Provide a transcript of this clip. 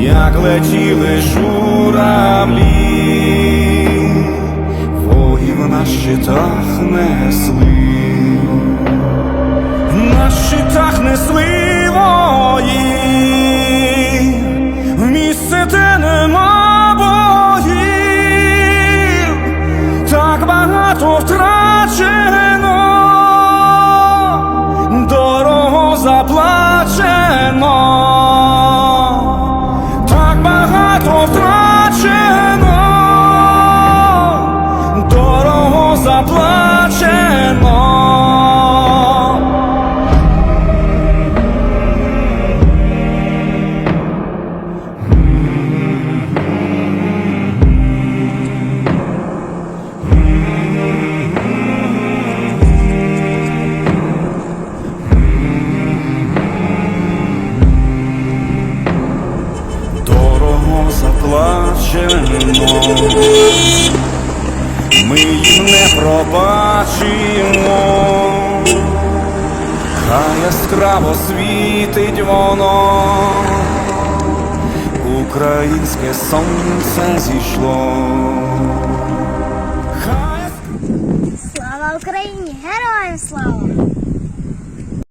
як летіли журавлі, воїв на щитах несли. На щитах несли вої, в місце, боїв, так багато втрачено, дорого заплачено, заплачено. дорого заплачено, ми їм не пробачимо, хай яскраво світить воно, українське сонце зійшло. Хай Слава Україні! Героям слава!